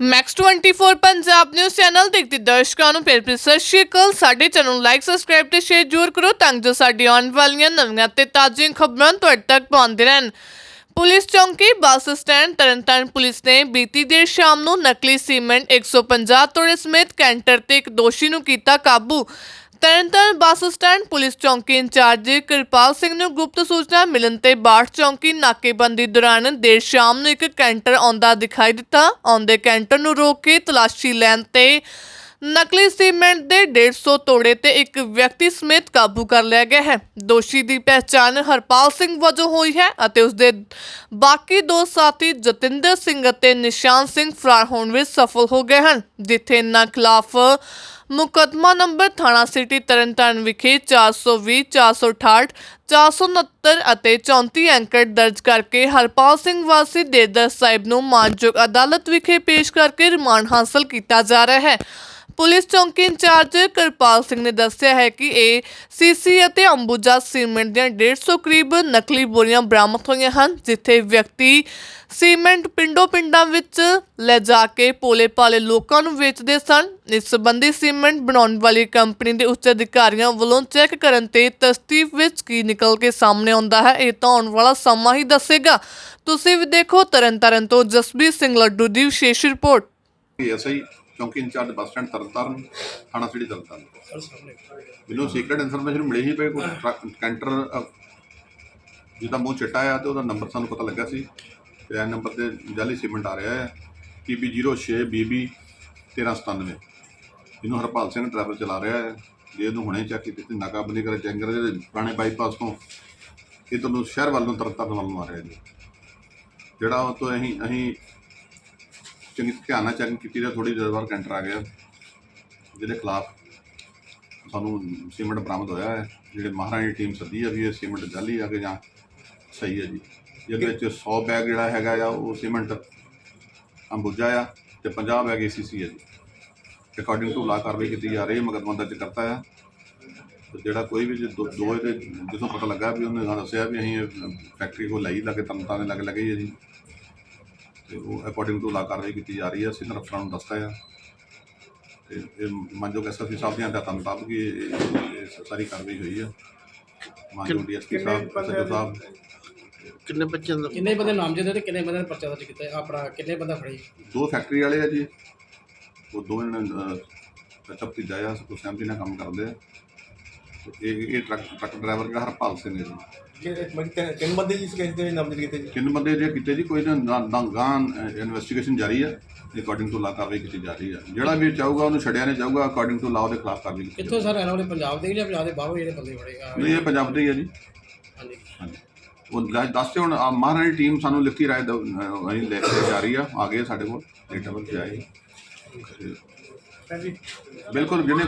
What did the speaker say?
Max 24 Punjab news channel ਦੇਖਦੇ ਦਰਸ਼ਕਾਂ ਨੂੰ ਫਿਰ ਫਿਰ ਸਤਿ ਸ਼੍ਰੀ ਅਕਾਲ। ਸਾਡੇ ਚੈਨਲ ਨੂੰ ਲਾਈਕ ਸਬਸਕ੍ਰਾਈਬ ਤੇ ਸ਼ੇਅਰ ਜ਼ਰੂਰ ਕਰੋ ਤਾਂ ਜੋ ਸਾਡੀ ਆਉਣ ਵਾਲੀਆਂ ਨਵੀਆਂ ਤੇ ਤਾਜ਼ੀਆਂ ਖਬਰਾਂ ਤੁਹਾਡੇ ਤੱਕ ਪਹੁੰਚਦੇ ਰਹਿਣ। ਪੁਲਿਸ ਚੌਂਕੀ, ਬੱਸ ਸਟੈਂਡ, ਤਰਨਤਾਰਨ ਪੁਲਿਸ ਨੇ ਬੀਤੀ ਦੇਰ ਸ਼ਾਮ ਨੂੰ ਨਕਲੀ ਸੀਮੈਂਟ 150 ਤੋੜੇ ਸਮੇਤ ਕੈਂਟਰ ਤੇ ਇੱਕ ਦੋਸ਼ੀ ਨੂੰ ਕੀਤਾ ਕਾਬੂ। ਤਰਨਤਾਰਨ ਬੱਸ ਸਟੈਂਡ ਪੁਲਿਸ ਚੌਂਕੀ ਇੰਚਾਰਜ ਕਿਰਪਾਲ ਸਿੰਘ ਨੂੰ ਗੁਪਤ ਸੂਚਨਾ ਮਿਲਣ ਤੇ ਬਾਠ ਚੌਂਕੀ ਨਾਕੇਬੰਦੀ ਦੌਰਾਨ ਦੇਰ ਸ਼ਾਮ ਨੂੰ ਇੱਕ ਕੈਂਟਰ ਆਉਂਦਾ ਦਿਖਾਈ ਦਿੱਤਾ। ਆਉਂਦੇ ਕੈਂਟਰ ਨੂੰ ਰੋਕ ਕੇ ਤਲਾਸ਼ੀ ਲੈਣ ਤੇ ਨਕਲੀ ਸੀਮੈਂਟ ਦੇ 150 ਤੋੜੇ ਤੇ ਇੱਕ ਵਿਅਕਤੀ ਸਮੇਤ ਕਾਬੂ ਕਰ ਲਿਆ ਗਿਆ ਹੈ। ਦੋਸ਼ੀ ਦੀ ਪਹਿਚਾਣ ਹਰਪਾਲ ਸਿੰਘ ਵਜੋਂ ਹੋਈ ਹੈ ਅਤੇ ਉਸਦੇ ਬਾਕੀ ਦੋ ਸਾਥੀ ਜਤਿੰਦਰ ਸਿੰਘ ਅਤੇ ਨਿਸ਼ਾਨ ਸਿੰਘ ਫਰਾਰ ਹੋਣ ਵਿੱਚ ਸਫਲ ਹੋ ਗਏ ਹਨ, ਜਿੱਥੇ ਇਹਨਾਂ ਖਿਲਾਫ ਮੁਕੱਦਮਾ ਨੰਬਰ ਥਾਣਾ ਸਿਟੀ ਤਰਨਤਾਰਨ ਵਿਖੇ 420 468 469 ਅਤੇ 34 ਐਂਕੜ ਦਰਜ ਕਰਕੇ ਹਰਪਾਲ ਸਿੰਘ ਵਾਸੀ ਦੇਦਰ ਸਾਹਿਬ ਨੂੰ ਮਾਨਯੋਗ ਅਦਾਲਤ ਵਿਖੇ ਪੇਸ਼ ਕਰਕੇ ਰਿਮਾਂਡ ਹਾਸਲ ਕੀਤਾ ਜਾ ਰਿਹਾ ਹੈ। ਪੁਲਿਸ ਚੌਂਕੀ ਇੰਚਾਰਜ ਕਿਰਪਾਲ ਸਿੰਘ ਨੇ ਦੱਸਿਆ ਹੈ ਕਿ ਇਹ ਸੀਸੀ ਅਤੇ ਅੰਬੂਜਾ ਸੀਮੈਂਟ ਦੀਆਂ 150 ਕਰੀਬ ਨਕਲੀ ਬੋਰੀਆਂ ਬਰਾਮਦ ਹੋਈਆਂ ਹਨ, ਜਿੱਥੇ ਵਿਅਕਤੀ ਸੀਮੈਂਟ ਪਿੰਡੋ ਪਿੰਡਾਂ ਵਿੱਚ ਲੈ ਜਾ ਕੇ ਪੋਲੇ ਪਾਲੇ ਲੋਕਾਂ ਨੂੰ ਵੇਚਦੇ ਸਨ। ਇਸ ਸੰਬੰਧੀ ਸੀਮੈਂਟ ਬਣਾਉਣ ਵਾਲੀ ਕੰਪਨੀ ਦੇ ਉੱਚ ਅਧਿਕਾਰੀਆਂ ਵੱਲੋਂ ਚੈੱਕ ਕਰਨ ਤੇ ਤਸਦੀਕ ਵਿੱਚ ਕੀ ਨਿਕਲ ਕੇ ਸਾਹਮਣੇ ਆਉਂਦਾ ਹੈ, ਇਹ ਤਾਂ ਆਉਣ ਵਾਲਾ ਸਮਾਂ ਹੀ ਦੱਸੇਗਾ। ਤੁਸੀਂ ਵੀ ਦੇਖੋ ਤਰਨ ਤਾਰਨ ਤੋਂ ਜਸਬੀਰ ਸਿੰਘ ਲੱਡੂ ਦੀ ਵਿਸ਼ੇਸ਼ ਰਿਪੋਰਟ। ਐਸਆਈ ਚੌਂਕੀ in charge bus stand Tarn Taran ਥਾਣਾ ਸਿਟੀ ਤਰਨਤਾਰਨ ਮੈਨੂੰ ਸੀਕ੍ਰੇਟ ਇਨਫੋਰਮੇਸ਼ਨ ਮਿਲੀ ਸੀ ਵੀ ਕੋਈ ਟਰੱਕ ਕੈਂਟਰ ਅ, ਜਿਹਦਾ ਮੂੰਹ ਚਿੱਟਾ ਆ ਤੇ ਉਹਦਾ ਨੰਬਰ ਸਾਨੂੰ ਪਤਾ ਲੱਗਾ ਸੀ। ਤੇ ਇਹ ਨੰਬਰ ਤੇ ਜਾਲੀ ਸੀਮੈਂਟ ਆ ਰਿਹਾ ਹੈ। PB 06 BB 1397 ਇਹਨੂੰ ਹਰਪਾਲ ਸਿੰਘ ਡਰਾਈਵਰ ਚਲਾ ਰਿਹਾ ਹੈ। ਜੇ ਇਹਨੂੰ ਹੁਣੇ ਚੱਕ ਕੀਤੀ ਤੇ ਨਾਕਾਬੰਦੀ ਕਰੇ ਜੰਗਰ ਦੇ ਪੁਰਾਣੇ ਬਾਈਪਾਸ ਤੋਂ। ਇਹ ਤੁਹਾਨੂੰ ਸ਼ਹਿਰ ਵੱਲ ਨੂੰ ਤਰਨਤਾਰਨ ਵੱਲ ਨੂੰ ਆ ਰਿਹਾ ਜੀ। ਜਿਹੜਾ ਉਹ ਤੋਂ ਅਸੀਂ ਅਸੀਂ ਚੰਗੀ ਧਿਆਨ ਨਾਲ ਚੈਕਿੰਗ ਕੀਤੀ ਤਾਂ ਥੋੜੀ ਦੇਰ ਬਾਅਦ ਕੈਂਟਰ ਆ ਗਿਆ। ਜਿਹਦੇ ਖਿਲਾਫ ਸਾਨੂੰ ਸੀਮੈਂਟ ਬਰਾਮਦ ਹੋਇਆ ਹੈ, ਜਿਹੜੇ ਮਹਾਰਾਣੀ ਟੀਮ ਸੱਦੀ ਆ ਵੀ ਇਹ ਸੀਮੈਂਟ ਜਾਲੀ ਆ ਕੇ ਜਾਂ ਸਹੀ ਹੈ ਜੀ। ਜਿਹਦੇ ਵਿੱਚ 100 ਬੈਗ ਜਿਹੜਾ ਹੈਗਾ ਆ, ਉਹ ਸੀਮੈਂਟ ਅੰਬੂਜਾ ਆ ਤੇ 50 ਬੈਗ ਏਸੀਸੀ ਹੈ ਜੀ। ਅਕੋਰਡਿੰਗ ਟੂ ਲਾ ਕਾਰਵਾਈ ਕੀਤੀ ਜਾ ਰਹੀ ਹੈ, ਮੁਕੱਦਮਾ ਦਰਜ ਕਰਤਾ ਆ। ਤੇ ਜਿਹੜਾ ਕੋਈ ਵੀ ਜੇ ਦੋ ਦੋ ਇਹਦੇ ਜਿੱਥੋਂ ਪਤਾ ਲੱਗਾ ਵੀ ਉਹਨੇ ਸਾਨੂੰ ਦੱਸਿਆ ਵੀ ਅਸੀਂ ਫੈਕਟਰੀ ਕੋਲ ਲਈ ਕੇ ਤੰਤਾਂ ਦੇ ਲੱਗੇ ਲੱਗੇ ਹੀ ਹੈ ਜੀ। ਤੇ ਉਹ ਅਕੋਰਡਿੰਗ ਟੂ ਲਾ ਕਾਰਵਾਈ ਕੀਤੀ ਜਾ ਰਹੀ ਹੈ ਅਸੀਂ ਅਫਸਰਾਂ ਨੂੰ ਦੱਸਤਾ ਹੈ। ਤੇ ਇਹ ਮੰਜੋ ਐਸਐਸਪੀ ਸਾਹਿਬ ਦੀਆਂ ਹਦਾਇਤਾਂ ਮੁਤਾਬਕ ਇਹ ਇਹ- ਸਾਰੀ ਕਾਰਵਾਈ ਹੋਈ ਹੈ। ਮੰਜੋ ਡੀਐਸਪੀ ਸਾਹਿਬ ਐਸਐਚਓ ਸਾਹਿਬ। ਕਿੰਨੇ ਬੱਚਿਆਂ ਦਾ? ਕਿੰਨੇ ਬੰਦੇ ਨਾਮਜ਼ਦ ਹੈ ਤੇ ਕਿੰਨੇ ਬੰਦੇ ਨੇ ਪਰਚਾ ਦਰਜ ਕੀਤਾ ਹੈ? ਆਪਣਾ ਕਿੰਨੇ ਬੰਦਾ ਫੜੇ? ਦੋ ਫੈਕਟਰੀ ਵਾਲੇ ਆ ਜੀ। ਉਹ ਦੋ ਇਹਨਾਂ ਚਾਚਾ ਭਤੀਜਾ ਆ ਸਭ ਸਹਿਮਤੀ ਨਾਲ ਕੰਮ ਕਰਦੇ ਆ। ਇਹ ਇਹ ਟਰੱਕ ਟਰੱਕ ਡਰਾਈਵਰ ਜਿਹੜਾ ਹਰਪਾਲ ਸਿੰਘ ਹੈ ਜੀ। ਤਿੰਨ- ਤਿੰਨ ਬੰਦੇ ਜਿਸ ਕੇਸ ਦੇ ਵਿੱਚ ਨਾਮਜ਼ਦ ਕੀਤੇ ਜੀ। ਕਿੰਨ ਬੰਦੇ ਜੇ ਕੀਤੇ ਜੀ ਕੋਈ ਨਾ ਗਾਂ ਇਨਵੈਸਟੀਗੇਸ਼ਨ ਜਾਰੀ ਹੈ ਅਕੋਰਡਿੰਗ ਟੂ ਲਾ ਕਾਰਵਾਈ ਕੀਤੀ ਜਾ ਰਹੀ ਹੈ ਜਿਹੜਾ ਵੀ ਚਾਹੂਗਾ ਉਹਨੂੰ ਛੱਡਿਆ ਨਹੀਂ ਜਾਊਗਾ ਅਕੋਰਡਿੰਗ ਟੂ ਲਾ ਉਹਦੇ ਖਿਲਾਫ ਕਾਰਵਾਈ ਕੀਤੀ ਕਿੱਥੋਂ ਸਰ ਰਹਿਣ ਵਾਲੇ ਪੰਜਾਬ ਦੇ ਜਾਂ ਪੰਜਾਬ ਦੇ ਬਾਹਰੋਂ ਜਿਹੜੇ ਬੰਦੇ ਫੜੇ ਆ? ਨਹੀਂ ਇਹ ਪੰਜਾਬ ਦੇ ਹੀ ਹੈ ਜੀ। ਹਾਂਜੀ। ਹਾਂਜੀ। ਉਹ ਦੱਸ- ਦੱਸ ਤੇ ਹੁਣ ਆਹ ਮਹਾਰਾਣੀ ਟੀਮ ਸਾਨੂੰ ਲਿਖਤੀ ਰਾਏ ਦ- ਅਹ ਅਸੀਂ ਲੈ ਕੇ ਜਾ ਰਹੀ ਆ ਆ ਗਏ ਸਾਡੇ ਕੋਲ ਡੇਟਾ ਬਲ ਤੇ ਆਏ। ਬਿਲਕੁਲ ਜਿਹਨੇ